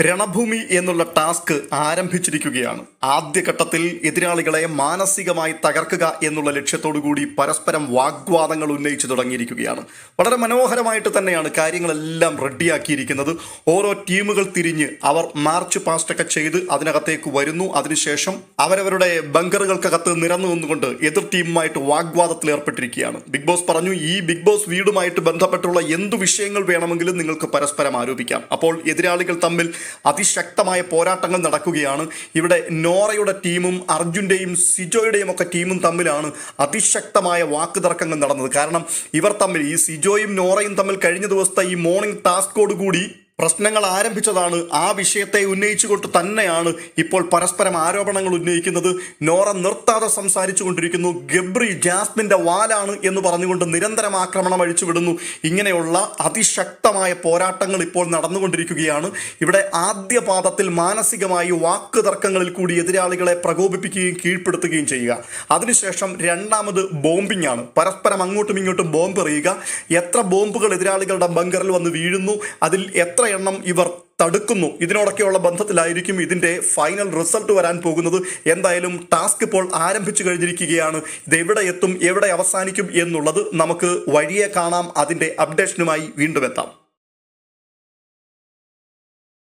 രണഭൂമി എന്നുള്ള ടാസ്ക് ആരംഭിച്ചിരിക്കുകയാണ്. ആദ്യഘട്ടത്തിൽ എതിരാളികളെ മാനസികമായി തകർക്കുക എന്നുള്ള ലക്ഷ്യത്തോടു കൂടി പരസ്പരം വാഗ്വാദങ്ങൾ ഉന്നയിച്ചു തുടങ്ങിയിരിക്കുകയാണ്. വളരെ മനോഹരമായിട്ട് തന്നെയാണ് കാര്യങ്ങളെല്ലാം റെഡിയാക്കിയിരിക്കുന്നത്. ഓരോ ടീമുകൾ തിരിഞ്ഞ് അവർ മാർച്ച് പാസ്റ്റൊക്കെ ചെയ്ത് അതിനകത്തേക്ക് വരുന്നു. അതിനുശേഷം അവരവരുടെ ബങ്കറുകൾക്കകത്ത് നിരന്നു നിന്നുകൊണ്ട് എതിർ ടീമുമായിട്ട് വാഗ്വാദത്തിൽ ഏർപ്പെട്ടിരിക്കുകയാണ്. ബിഗ് ബോസ് പറഞ്ഞു ഈ ബിഗ് ബോസ് വീടുമായിട്ട് ബന്ധപ്പെട്ടുള്ള എന്തു വിഷയങ്ങൾ വേണമെങ്കിലും നിങ്ങൾക്ക് പരസ്പരം ആരോപിക്കാം. അപ്പോൾ എതിരാളികൾ തമ്മിൽ അതിശക്തമായ പോരാട്ടങ്ങൾ നടക്കുകയാണ്. ഇവിടെ നോറയുടെ ടീമും അർജുന്റെയും സിജോയുടെയും ഒക്കെ ടീമും തമ്മിലാണ് അതിശക്തമായ വാക്ക് തർക്കങ്ങൾ നടന്നത്. കാരണം ഇവർ തമ്മിൽ ഈ സിജോയും നോറയും തമ്മിൽ കഴിഞ്ഞ ദിവസത്തെ ഈ മോർണിംഗ് ടാസ്കോട് കൂടി പ്രശ്നങ്ങൾ ആരംഭിച്ചതാണ്. ആ വിഷയത്തെ ഉന്നയിച്ചുകൊണ്ട് തന്നെയാണ് ഇപ്പോൾ പരസ്പരം ആരോപണങ്ങൾ ഉന്നയിക്കുന്നത്. നോറ നിർത്താതെ സംസാരിച്ചു കൊണ്ടിരിക്കുന്നു. ഗബ്രി ജാസ്മിന്റെ വാലാണ് എന്ന് പറഞ്ഞുകൊണ്ട് നിരന്തരം ആക്രമണം അഴിച്ചുവിടുന്നു. ഇങ്ങനെയുള്ള അതിശക്തമായ പോരാട്ടങ്ങൾ ഇപ്പോൾ നടന്നുകൊണ്ടിരിക്കുകയാണ്. ഇവിടെ ആദ്യ പാദത്തിൽ മാനസികമായി വാക്ക് തർക്കങ്ങളിൽ കൂടി എതിരാളികളെ പ്രകോപിപ്പിക്കുകയും കീഴ്പ്പെടുത്തുകയും ചെയ്യുക. അതിനുശേഷം രണ്ടാമത് ബോംബിംഗ് ആണ് പരസ്പരം അങ്ങോട്ടും ഇങ്ങോട്ടും ബോംബ് എറിയുക എത്ര ബോംബുകൾ എതിരാളികളുടെ ബങ്കറിൽ വന്ന് വീഴുന്നു? അതിൽ എത്ര എണ്ണം ഇവർ തടുക്കുന്നു? ഇതിനോടൊക്കെയുള്ള ബന്ധത്തിലായിരിക്കും ഇതിന്റെ ഫൈനൽ റിസൾട്ട് വരാൻ പോകുന്നത്. എന്തായാലും ടാസ്ക് ഇപ്പോൾ ആരംഭിച്ചു കഴിഞ്ഞിരിക്കുകയാണ്. ഇത് എവിടെ എത്തും എവിടെ അവസാനിക്കും എന്നുള്ളത് നമുക്ക് വഴിയെ കാണാം. അതിന്റെ അപ്ഡേഷനുമായി വീണ്ടും എത്താം.